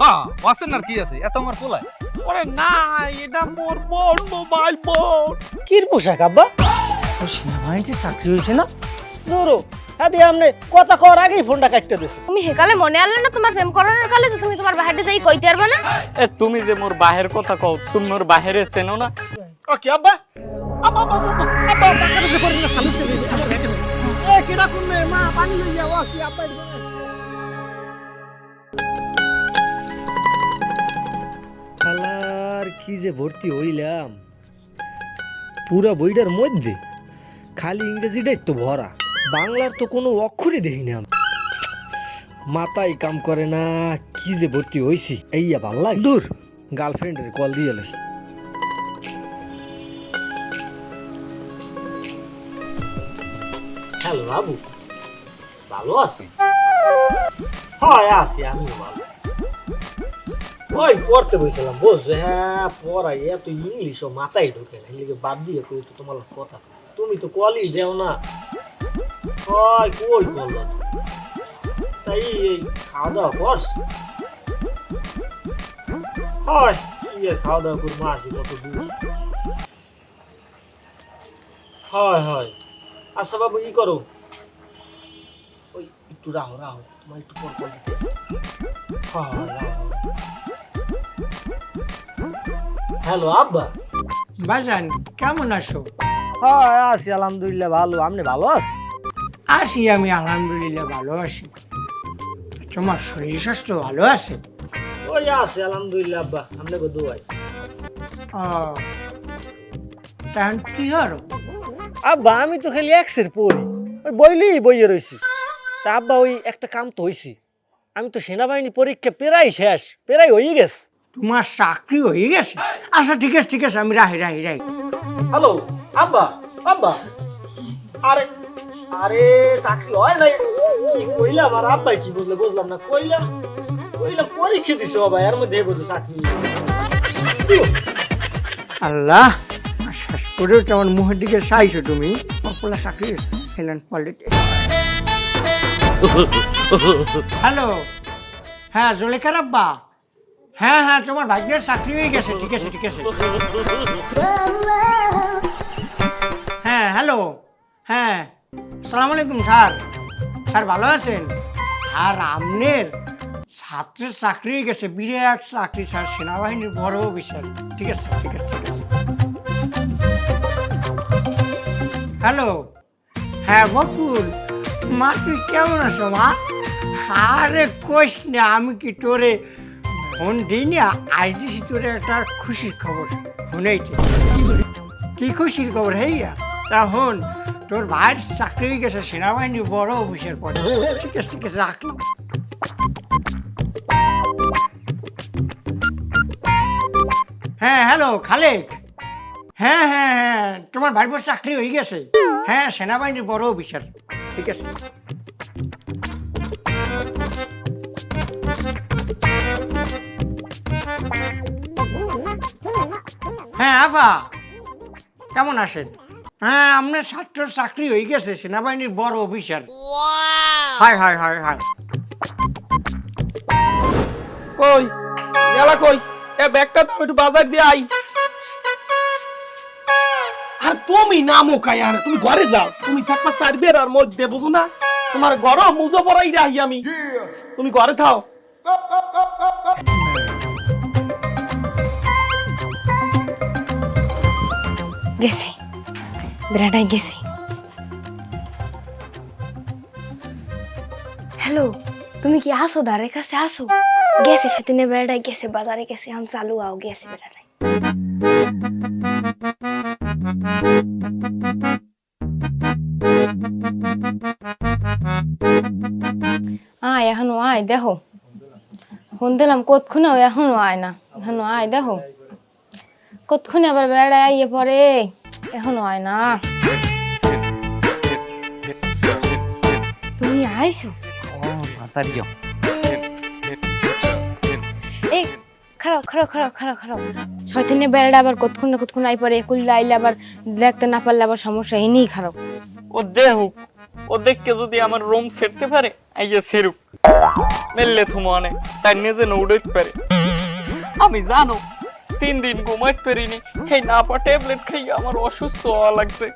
হ্যাঁ ওয়াসেন আর কি আছে এত আমার পোলায় ওরে না এটা মোর বোন মোবাইল বোন কির পোশাক আব্বা ও সেনাবাহিনীতে চাকরি হয়েছে না ধরো হ্যাঁ দিয়ে আপনি কথা কওয়ার আগেই ফোনটা কাটতে দিছে তুমি হেকালে মনে আনলে না তোমার প্রেম করানোর কালে যে তুমি তোমার বাহারে যাই কইতে পারবে না এ তুমি যে মোর বাহের কথা কও তুমি মোর বাহিরে চেনো না ওকে আব্বা আব্বা আব্বা আব্বা আব্বা আব্বা কি করি না সালুট দেবে আমার ব্যাগে এ কিরা কোন মা পানি লইয়া ও কি আব্বা কি যে ভর্তি হইলাম। পুরা বইটার মধ্যে। খালি ইংরেজিটাই তো ভরা। বাংলার তো কোনো অক্ষরই দেখি না। মাথায় কাম করে না, কি যে ভর্তি হইছি। এইয়া ভালো লাগে। দূর, গার্লফ্রেন্ডের কল দিয়ে লাই। হ্যালো বাবু, ভালো আছি হয়, আছি আমি ভালো। ওই পড়তে বসেছিলাম। বুঝছ হ্যাঁ পড়াই এত ইংলিশও মাথায় ঢোকে না। এদিকে বাদ দিয়ে কই তো তোমার কথা। তুমি তো কলই দেও না। হয় কই বলল তাই এই খাওয়া দাওয়া করস হয় কি আর খাওয়া দাওয়া করব? আসি কত দূর। হয় হয় আচ্ছা বাবু, ই করো। ওই, একটু রাহো রাহো। তোমার একটু পর পর দিতেছি হয় হয়, রাহো। হ্যালো আব্বা। বাজান কেমন আছো? হয় আছি আলহামদুলিল্লাহ ভালো। আপনি ভালো আছেন? আছি আমি আলহামদুলিল্লাহ ভালো আছি। তোমার শরীর স্বাস্থ্য ভালো আছে? ওই আছে আলহামদুলিল্লাহ আব্বা। আপনাকে দোয়াই ও তখন কি হলো? আব্বা আমি তো খালি এক্সের পড়ি ওই বইলি বইয়ে রইছি। তা আব্বা ওই একটা কাম তো হইছি। আমি তো সেনাবাহিনী পরীক্ষা প্রায় শেষ প্রায় হয়ে গেছে। তোমার চাকরি হয়ে গেছে। আচ্ছা ঠিক আছে ঠিক আছে আমি রাহি রাহি রাহি হ্যালো আব্বা আব্বা। আরে আরে চাকরি হয় নাই। কি কইলাম আর আব্বাই কি বুঝলে বুঝলাম না কইলাম কইলাম পরীক্ষা দিছো বাবা এর মধ্যে বুঝে চাকরি। আল্লাহ শেষ করেও তোমার মুখের দিকে চাইছো তুমি? পপুলার চাকরি হেলেন পলিটিক্স হ্যালো হ্যাঁ জলেখার আব্বা। হ্যাঁ হ্যাঁ তোমার ভাগ্যের চাকরি হয়ে গেছে, ঠিক আছে ঠিক আছে। হ্যাঁ হ্যালো হ্যাঁ সালাম আলাইকুম, স্যার। স্যার, ভালো আছেন? আর আমনের ছাত্রের চাকরি হয়ে গেছে, বিরাট চাকরি, স্যার, সেনাবাহিনীর বড় অফিসার। ঠিক আছে ঠিক আছে ঠিক আছে। হ্যালো হ্যাঁ বকুল, মা তুই কেমন আছো, মা? আরে কোষ না, আমি কি তোরে ফোন দিই না আজ দিছি তোরে একটা খুশির খবর। শুনেইছে কি খুশির খবর হেইয়া তা হন, তোর ভাইয়ের চাকরি গেছে সেনাবাহিনীর বড় অফিসের পরে ঠিক আছে ঠিক আছে রাখলাম। হ্যাঁ হ্যালো, খালেক। হ্যাঁ হ্যাঁ হ্যাঁ তোমার ভাই বোন চাকরি হয়ে গেছে। হ্যাঁ সেনাবাহিনীর বড় অফিসার। ঠিক আছে। হ্যাঁ আফা কেমন আছেন? হ্যাঁ আপনার ছাত্রর চাকরি হয়ে গেছে সেনাবাহিনীর বড় অফিসার। হয় হয় হয় হয় কই? গেলা কই? এ ব্যাগটা তো একটু বাজার দিয়ে আই। আর তুমি নামো কাই আর তুমি ঘরে যাও। তুমি থাকবা সার্ভের আর মধ্যে বুঝো না? তোমার গরম মুজো পড়াই রাহি আমি। তুমি ঘরে থাও। গেছি। বেড়াটাই গেছি। হ্যালো, তুমি কি আসো দাঁড়ের কাছে? আসো। গেছে, সেদিনে বেড়াটাই গেছে, বাজারে গেছে আমি চালু আও, গেছে বেড়াটাই আয়, এখনও আয়, দেখো। ফোন দিলাম, কতক্ষণে এখনও আয় না? এখনও আয়, দেখো। কতক্ষণে আবার বেড়াটায় আইয়ে পরে এখনও হয় না। তুমি আইছো? এই খারাপ খারাপ খারাপ খারাপ খারাপ বেড়াটা আবার আই পরে আবার না পারলে আবার সমস্যা খারাপ যদি আমার রুম পারে, আইয়া সেরুক। মেললে পারে। আমি জানো তিন দিন ঘুমাইতে পারিনি। এই নাপা ট্যাবলেট খাইয়ে আমার অসুস্থ হওয়া লাগছে।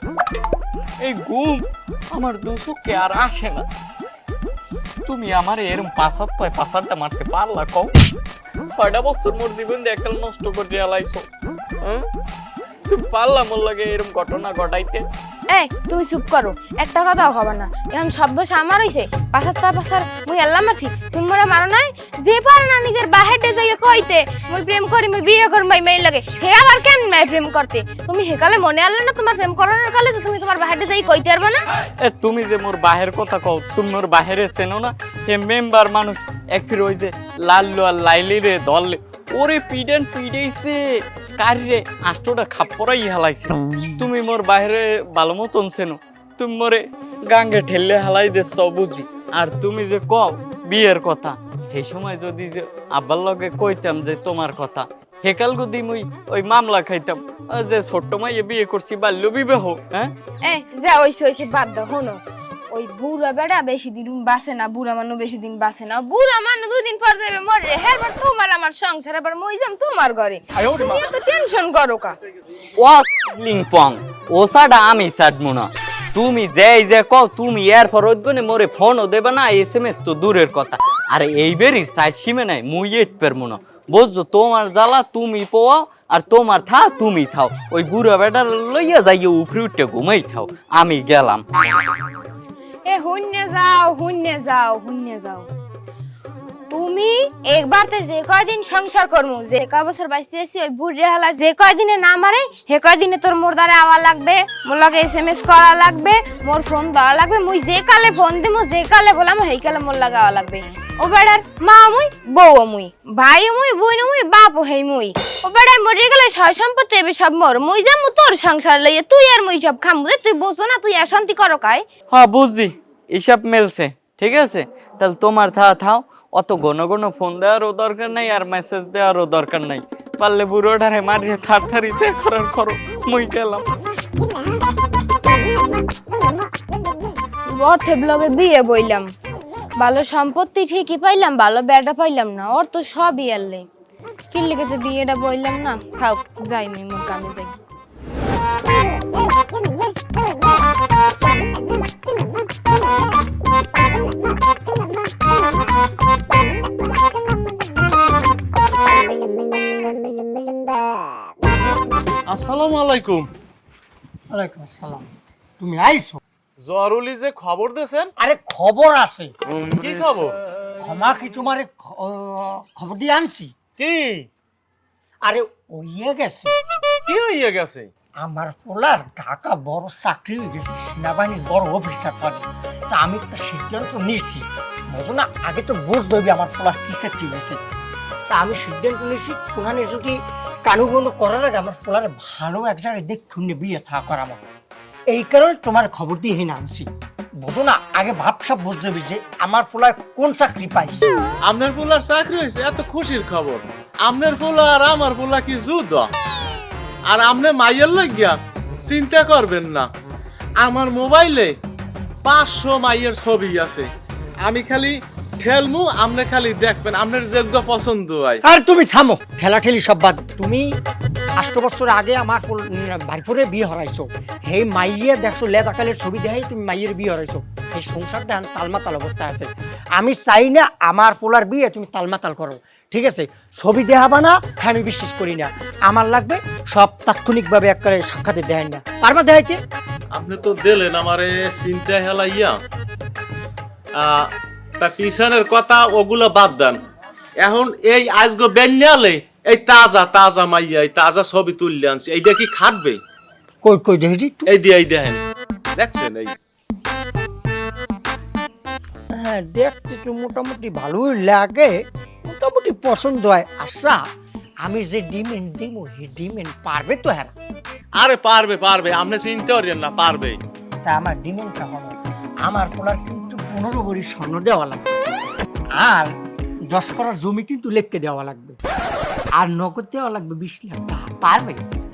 এই ঘুম আমার দুচোখে আর আসে না। তুমি আমার এরম পাসাত পায় পাসারটা মারতে পারলা কও? ছয়টা বছর মোর জীবন একটা নষ্ট করে আলাইছো হ্যাঁ? তুমি পারলা লাগে এরম ঘটনা ঘটাইতে? এই, তুমি চুপ করো। একটা কথাও খবর না। এখন সব দোষ আমার হইছে। পাশার পা পাশার মুই আল্লাহ মারছি তুমি মোরে মারো নাই? যে পারে না নিজের বাহেরতে যাইয়ে কইতে, মুই প্রেম করি, মুই বিয়ে করি মাই মেয়ে লাগে। হে আবার কেন মাই প্রেম করতে? তুমি হেকালে মনে আনলে না তোমার প্রেম করানোর কালে যে তুমি তোমার বাহেরতে যাই কইতে পারবে না? এ, তুমি যে মোর বাহের কথা কও, তুমি মোর বাহিরে চেনো না? হে মেম্বার মানুষ এক ফির ওই যে লাল্লু লাইলি রে দলে। ওরে পিডেন পিডেইছে। কারিরে আষ্টটা খাপড়াই হালাইছে। তুমি মোর বাইরে ভালো মতন চেনো তুমি মোরে গাঙ্গে ঠেললে হালাই বুঝি। আর তুমি যে কও বিয়ের কথা সেই সময় যদি যে আব্বার লগে কইতাম যে তোমার কথা হেকাল গুদি মুই ওই মামলা খাইতাম। যে ছোট্ট মাইয়ে বিয়ে করছি বাল্য বিবাহ হ্যাঁ? যা ওইসে ওইসে বাদ দাও হনো ওই বুড়া বেড়া বেশি দিন বাসে না বুড়া মানুষ বেশি দিন বাসে না। বুড়া মানুষ দুই দিন পর যাবে মরে হ্যাঁ এবার তোমার আমার সংসার এবার মই যাম তোমার ঘরে। তুমি এত টেনশন করো কা? ও লিংপং ও সাডা আমি সাডমু না। তুমি যেই যে কও তুমি এর পর ওইগুনে মোরে ফোনও দেবে না এসএমএস তো দূরের কথা। আর এই বেরির সাইড সীমে নাই মুই এট পারমু না। বুঝছ তোমার জ্বালা তুমি পোয়াও আর তোমার থা তুমি থাও। ওই বুড়া বেটা লইয়া যাইয়ে উপরে উঠে ঘুমাই থাও। আমি গেলাম। এ হুন্নে যাও হুন্নে যাও হুন্নে যাও। তুমি একবারতে যে কয়দিন সংসার করমু, যে কয় বছর বাইসে আছি, ওই বুড়ে হালা যে কয়দিনে না মারে হে কয়দিনে তোর মোর দ্বারা আওয়া লাগবে, মোর লগে এসএমএস করা লাগবে, মোর ফোন দেওয়া লাগবে, মুই যে কালে ফোন দিমু, যে কালে বলাম, সেই কালে মোর লাগা আওয়া লাগবে। ও বেড়ার মা মুই, বউ মুই, ভাই মুই, বোন মুই, বাপ হেই মুই। ও বেড়াই মরে গেলে সয় সম্পত্তি এবি সব মোর, মুই যামু তোর সংসার লইয়ে, তুই আর মুই সব খামু তুই বোঝো না, তুই অশান্তি করো কাই। হ্যাঁ বুঝছি। এসব মেলছে ঠিক আছে? তাহলে তোমার থা থাও অত ঘন ঘন ফোন দেওয়ারও দরকার নাই আর মেসেজ দেওয়ারও দরকার নাই। পারলে বুড়োটারে মারিয়ে থার থারি চেক করার করো মই গেলাম। অর্থে ব্লবে বিয়ে বইলাম। ভালো সম্পত্তি ঠিকই পাইলাম ভালো বেটা পাইলাম না ওর তো সবই আনলে কি লিখেছে বিয়েটা বইলাম না? থাক যাই আমি কামে যাই। আসসালামু আলাইকুম। ওয়ালাইকুম আসসালাম। তুমি আইছো? জরুরি যে খবর দেছেন আরে খবর আছে। কি খবর? ক্ষমা কি তোমারে খবর দিয়ে আনছি? কি? আরে ওইয়ে গেছে। কি হইয়া গেছে? আমার পোলার ঢাকা বড় চাকরি হয়ে গেছে সেনাবাহিনীর বড় অফিসার পাবে। তা আমি একটা সিদ্ধান্ত নিয়েছি। বুঝো না, আগে তো বুঝ দেবে আমার পোলার কি হয়েছে। তা আমি সিদ্ধান্ত নিয়েছি ওখানে যদি কানুগন্ধ করার আগে আমার পোলার ভালো এক জায়গায় দেখুন বিয়ে থা করাবো এই কারণে তোমার খবর দিয়ে হেনে আনছি। বুঝো না, আগে ভাবসাব বুঝতে হবে যে আমার পোলায় কোন চাকরি পাইছে। আপনার পোলার চাকরি হয়েছে, এত খুশির খবর। আপনার পোলা আর আমার পোলা কি যুদ্ধ? আর আপনি মাইয়ের লাগিয়া চিন্তা করবেন না। আমার মোবাইলে পাঁচশো মাইয়ের ছবি আছে। আমি খালি ঠেলমু, আপনি খালি দেখবেন, আপনার যেগুলো পছন্দ হয়। আর তুমি থামো ঠেলা ঠেলি সব বাদ। তুমি আষ্ট বছর আগে আমার বাড়িপুরে বিয়ে হরাইছো। সেই মাইয়ে দেখছ লেদাকালের ছবি দেখাই তুমি মাইয়ের বিয়ে হরাইছো। এই সংসারটা তালমাতাল অবস্থায় আছে। আমি চাই না আমার পোলার বিয়ে তুমি তালমাতাল করো। ঠিক আছে? ছবি দেখাবা না হ্যাঁ আমি বিশ্বাস করি না। আমার লাগবে সব তাৎক্ষণিকভাবে একবারে সাক্ষাতে দেয় না। পারবা দেখাইতে? আপনি তো দিলেন আমারে চিন্তা হেলাইয়া। তা পিছনের কথা ওগুলো বাদ দেন। এখন এই আজগো বেন্যালে এই তাজা তাজা মাইয়া এই তাজা ছবি তুললে আনছি। এইটা কি খাটবে? কই কই দেখি এই দিয়ে এই দেখেন। দেখছেন এই? হ্যাঁ দেখতে তো মোটামুটি ভালোই লাগে। মোটামুটি পছন্দ হয়। আচ্ছা আমি যে ডিমেন্ট দিব সেই ডিমেন্ট পারবে তো হ্যাঁ আরে পারবে পারবে আপনি চিন্তা করেন না পারবে। তা আমার ডিমেন্টটা হবে। আমার পোলার কিন্তু পনেরো ভরি স্বর্ণ দেওয়া লাগবে। আর দশ করার জমি কিন্তু লেখকে দেওয়া লাগবে। আর নগদ দেওয়া লাগবে বিশ লাখ টাকা। পারবে?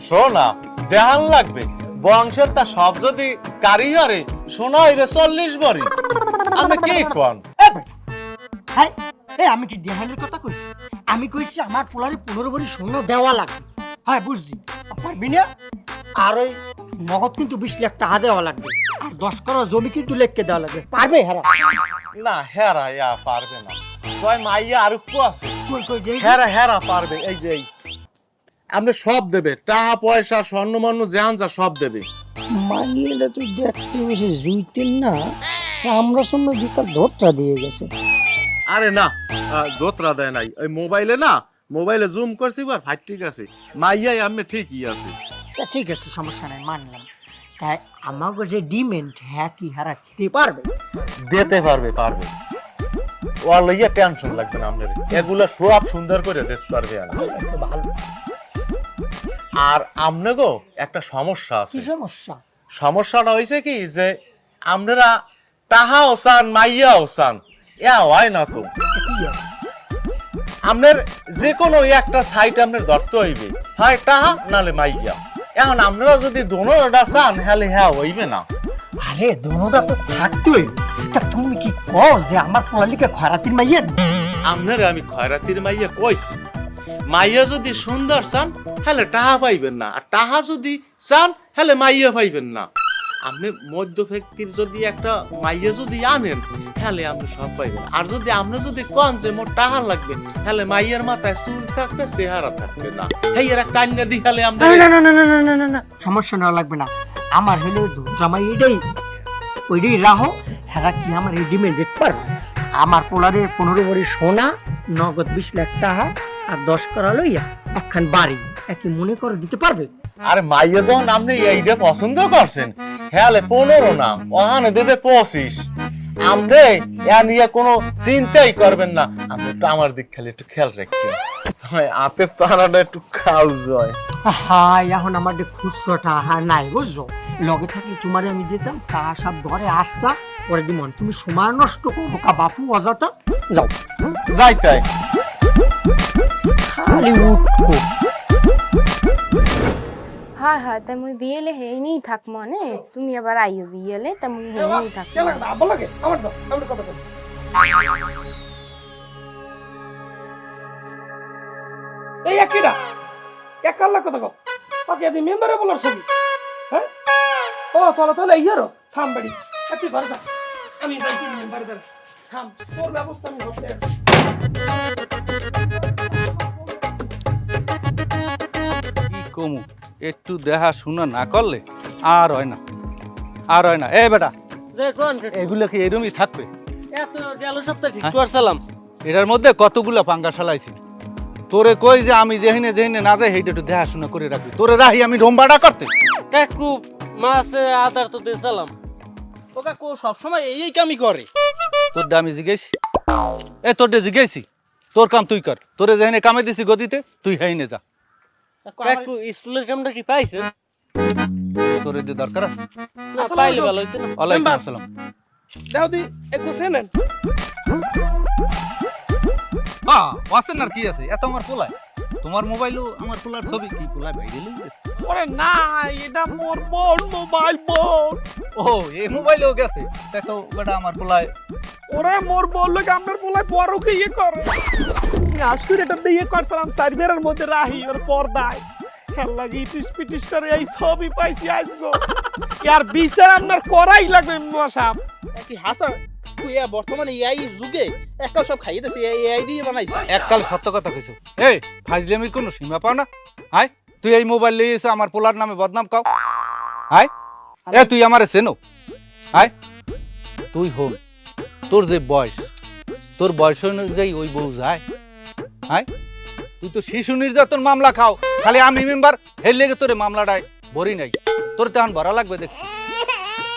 শোনা দেহান লাগবে। বংশের তা সব যদি কারিগরে শোনা হইবে চল্লিশ বড়ি আপনি কি কন? এ বেটা, আমি কি দেহানের কথা কইছি? আমি কইছি আমার পোলারে পনেরো বড়ি শূন্য দেওয়া লাগবে। হ্যাঁ বুঝছি। পারবি না? আর ওই নগদ কিন্তু বিশ লাখ টাকা দেওয়া লাগবে। আর দশ করো জমি কিন্তু লেখকে দেওয়া লাগবে। পারবে হারা? না হেরা ইয়া পারবে না। কয় মাইয়া আর একটু আছে। কই কই হেরা হেরা পারবে। এই যে এই। আপনি সব দেবে। টাকা পয়সা স্বর্ণ মর্ণ জান যা সব দেবে। মানিয়েটা তুই দেখতে বেশি জুইতেন না সামরা সামনে দুটা ধরটা দিয়ে গেছে। আরে না দোতরা দেয় নাই। ওই মোবাইলে না মোবাইলে জুম করছি আর ভাই ঠিক আছে। মাইয়াই আমি ঠিকই আছে। তা ঠিক আছে সমস্যা নাই মানলাম। তাই আমাকে যে ডিমেন্ট হ্যাঁ কি হারা দিতে পারবে? দিতে পারবে পারবে। ওর লইয়া টেনশন লাগবে না আপনার। এগুলা সব সুন্দর করে দিতে পারবে আর। ভালো আর আমনেগো একটা সমস্যা কি আছে সমস্যা? সমস্যাটা হয়েছে কি যে আপনারা টাহা ওসান মাইয়া ওসান ইয়া হয় না তো? আপনার যে কোনো একটা সাইট আপনার ধরতে হইবে। হয় টাহা নালে মাইয়া। এখন আপনারা যদি দোনোটা চান হলে হ্যাঁ হইবে না। আরে দোনোটা তো থাকতোই। তা তুমি কি কও যে আমার পোলালিকে খরাতির মাইয়ের আপনার আমি খয়রাতির মাইয়া কইছি। মাইয়া যদি সুন্দর চান হলে টাহা পাইবেন না। আর টাহা যদি চান হলে মাইয়া পাইবেন না। আপনি মধ্য ব্যক্তির যদি একটা মাইয়া যদি আনেন, তাহলে আপনি সব পাইবেন। আর যদি আপনি যদি কন যে মোট টাহার লাগবে, তাহলে মাইয়ের মাথায় চুল থাকবে, চেহারা থাকবে না। হেই, এরা টাইনা দি তাহলে আমরা না সমস্যা নেওয়া লাগবে না। আমার হলো জামাই এটাই ওইটাই রাহো হ্যাঁ কি আমার রেডিমেড দেখতে পারবে? আমার পোলারে পনেরো বড়ি সোনা, নগদ বিশ লাখ টাকা আর দশ করা লইয়া একখান বাড়ি একই মনে করে দিতে পারবে? আরে মাইয়া যখন আপনি এইটা পছন্দ করছেন হেলে পনেরো না ওখানে দেবে পঁচিশ। আমরে এ নিয়ে কোনো চিন্তাই করবেন না। আপনি একটু আমার দিক খালি একটু খেয়াল রাখবেন। আপে পাড়াটা একটু খাও যায় হাই এখন আমার যে খুচরোটা হ্যাঁ নাই বুঝছ? লগে থাকলে তোমারে আমি দিতাম তা সব ধরে আসতা পরে দিমন তুমি সময় নষ্ট করব কা বাপু অযথা। যাও। যাই তাই। খালি হয় হয়। তা মুই বিয়েলে হেইনি থাক মনে। তুমি আবার আইও বিয়েলে তা মুই হেইনি থাক কেন আব্বা লাগে? আমার দাও আমি কথা বলি। এই একিরা এক আল্লাহ কথা কও। ওকে এদি মেম্বারে বলার ছবি। হ্যাঁ? ও তাহলে তাহলে ইয়ারো থাম বাড়ি। আচ্ছা ঘরে থাক আমি যাই মেম্বারে থাম। তোর ব্যবস্থা আমি করতে আছি কমু একটু দেখা শোনা না করলে আর হয় না। আর হয় না। এ বেটা এগুলো কি এরমই থাকবে? এত গেল সপ্তাহ ঠিক হ্যাঁ? এটার মধ্যে কতগুলা পাঙ্গা শালাইছি তোরে কই যে আমি যেহিনে যেহিনে না যাই সেইটা একটু দেখাশোনা করে রাখবি। তোরে রাহি আমি রোমবাড়া করতে। একটু মাছে আদার তো দিয়েছিলাম ও কাকু সবসময় এই কামই করে। তোর আমি জিজ্ঞেসি এ তোর জিজ্ঞেসি তোর কাম তুই কর। তোরে যেখানে কামে দিছি গদিতে তুই হেইনে যা। একটু স্কুলের কামটা কি পাইছে? তোরে যে দরকার আছে? না পাইলে ভালো হইতো না। ওয়ালাইকুম আসসালাম। দাও দি একটু সেনেন ওয়াসেন আর কি আছে? এত আমার পোলায়। তোমার মোবাইলও আমার পোলার ছবি? কি পোলায় বাইরে গেছে? ওরে না এটা মোর বোন মোবাইল বোন। ও এই মোবাইলেও গেছে? তাই তো বেটা আমার পোলায় ওরে মোর বলল কি আপনার পোলায় পরকে ইয়ে করে? আজকে এটা বিয়ে করছিলাম সার্ভেয়ারের মধ্যে রাহি ওর পর্দায় খেল ইটিস পিটিস করে এই সবই পাইছি আজগো। ইয়ার বিচার আপনার করাই লাগবে মশাব কি হাসা তুই বর্তমানে এআই যুগে একাল সব খাইয়ে দিছে এআই দিয়ে বানাইছে। এককাল সত্য কথা কইছো। এই ফাজলামির কোনো সীমা পাও না? হাই তুই এই মোবাইল লিয়ে এসে আমার পোলার নামে বদনাম কাও। হাই এ তুই আমারে চেনো। হাই তুই হন তোর যে বয়স তোর বয়স অনুযায়ী ওই বউ যায়। হাই তুই তো শিশু নির্যাতন মামলা খাও। খালি আমি মেম্বার হের লেগে তোরে মামলাটায় ভরি নাই। তোর তেমন ভরা লাগবে দেখছি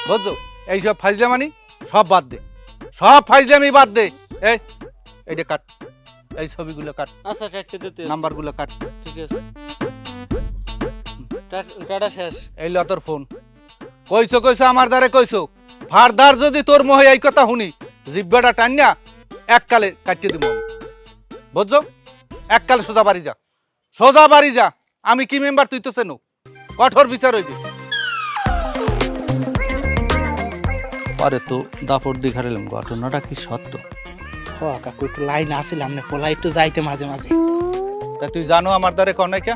বুঝছ? এইসব ফাইজলামানি সব বাদ দে। সব ফাইজলামি বাদ দে। এই এইটা কাট। এই ছবিগুলো কাট। আচ্ছা কাটতে দিতে নাম্বারগুলো কাট। ঠিক আছে। শেষ। এই ল তোর ফোন। কইছো কইছো আমার দ্বারে কইছো। ফারদার যদি তোর মোহে এই কথা শুনি জিব্বাটা টান্না এককালে কাটিয়ে দিব। বুঝছ? এককালে সোজা বাড়ি যা। সোজা বাড়ি যা। আমি কি মেম্বার তুই তো চেনো? কঠোর বিচার হইবে। পারে তো দাপট দেখারেলাম ঘটনাটা কি সত্য? কাকু একটু লাইন আসিলাম না পোলা একটু যাইতে মাঝে মাঝে। তা তুই জানো আমার দ্বারে কনাইকা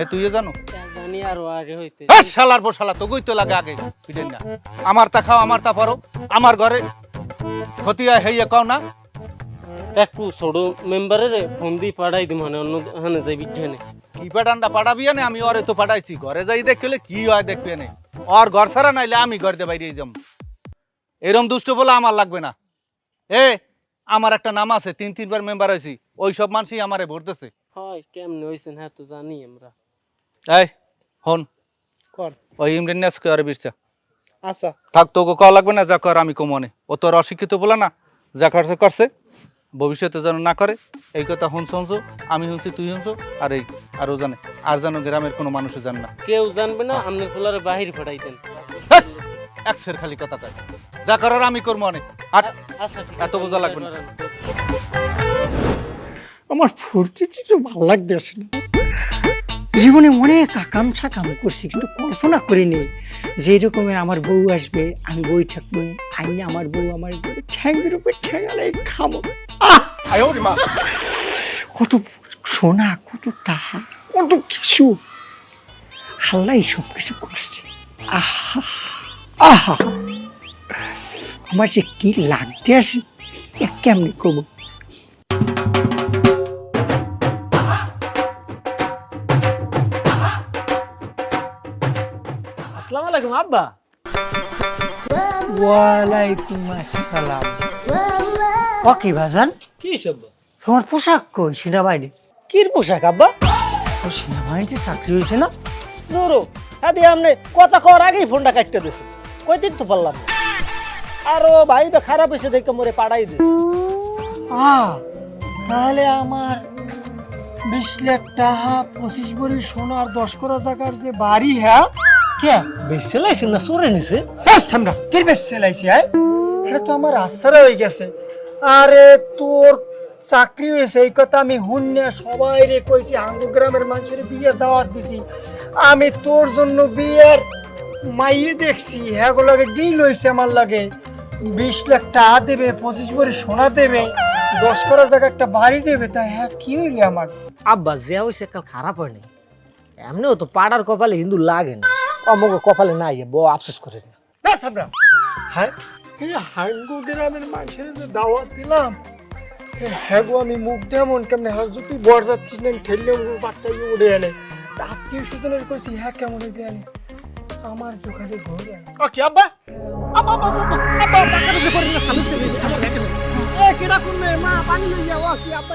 এ তুইও জানো? জানি আর আগে হইতে। হ্যাঁ শালার পর শালা তোকেই লাগে আগে। তুই না। আমার তা খাও আমার তা পরো। আমার ঘরে ক্ষতি হয় হেইয়া কও না। একটু ছোট মেম্বারের ফোন দিয়ে পাঠাই দিম মানে অন্য হানে যাই বিজ্ঞানে কি পাঠানটা পাঠাবি না আমি ওরে তো পাঠাইছি ঘরে যাই দেখলে কি হয় দেখবি না ওর ঘর ছাড়া নাইলে আমি ঘর দিয়ে বাইরে যাম। এরম দুষ্ট বলে আমার লাগবে না। এ আমার একটা নাম আছে তিন তিনবার মেম্বার হয়েছি। ওই সব মানুষই আমারে ভরতেছে হয় কেমনে হইছেন হ্যাঁ তো জানি আমরা। এই হন। কর। ওই ইমরান নাস করে বিরছা আচ্ছা। থাক তোকে কওয়া লাগবে না যা কর আমি কমনে ও তোর অশিক্ষিত বলে না যা করছে করছে। ভবিষ্যতে যেন না করে এই কথা হুনছ হুনছ আমি শুনছি তুই শুনছ আর এই আরও জানে আর যেন গ্রামের কোনো মানুষে জান না। কেউ জানবে না আপনি ফুলারে বাহির ফেটাইতেন এক সের খালি কথা কয়। যা করার আমি করব অনেক। আর আচ্ছা এত বোঝা লাগবে না। আমার ফুর্তি তো ভালো লাগতেছে না। জীবনে অনেক আকাঙ্ক্ষা কাম করছি কিন্তু কল্পনা করিনি যে রকমের আমার বউ আসবে আমি বই থাকব আইনে আমার বউ আমার ঠ্যাঙ্গের উপর ঠ্যাঙ্গালাই খামো। আহ! কত সোনা কত টাকা কত কিছু। আল্লাহ সব কিছু করছে। আহা আহা। আমার যে কি লাগতে আসে কেমনি করব? আব্বা ওয়ালাইকুম আসসালাম। ওকে ভাজান কি সব? তোমার পোশাক কই? সেনাবাহিনী। কির পোশাক আব্বা? ও সেনাবাহিনীতে চাকরি হয়েছে না? দূরো হ্যাঁ দিয়ে আপনি কথা কর আগেই ফোনটা কাটতে দিছে। কই দিন তো পারলাম। আর ও ভাইটা খারাপ হয়েছে দেখে মোরে পাড়াই দিছে। আহ, তাহলে আমার বিশ লাখ টাকা পঁচিশ ভরি সোনার দশ করা জায়গার যে বাড়ি হ্যাঁ? কে বেশি লাইছেন না চোরে নিছে ব্যাস থামরা কি বেশ চালাইছি হ্যাঁ এটা তো আমার আশ্চর্য হয়ে গেছে আরে তোর চাকরি হয়েছে এই কথা আমি হুন্যা সবাই রে কইছি হাঙ্গু গ্রামের মানুষের বিয়ে দাওয়াত দিছি আমি তোর জন্য বিয়ের মাইয়ে দেখছি হ্যাঁ লাগে ডিল হয়েছে আমার লাগে বিশ লাখ টাকা দেবে পঁচিশ ভরি সোনা দেবে দশ করা জায়গা একটা বাড়ি দেবে তা হ্যাঁ কি হইলে আমার আব্বা যে হয়েছে কাল খারাপ হয়নি এমনিও তো পাড়ার কপালে হিন্দু লাগে না অমুক কপালে না নাই বউ আফসোস করে না আমরা হ্যাঁ এই হাঙ্গু গ্রামের মানুষের যে দাওয়াত দিলাম এ হ্যাঁ গো আমি মুখ দেমন কেমনে হ্যাঁ যদি বরযাত্রী নেন ঠেললে বাচ্চাই উড়ে এনে আত্মীয় স্বজনের কইছি হ্যাঁ কেমন হইতে আনি আমার দোকানে ঘরে ওকে আব্বা আব্বা আব্বা আব্বা আব্বা বাকার উপরে পড়ে না সালুতে আমার ব্যাগে এ কিরা কোন মা পানি লইয়া ও কি আব্বা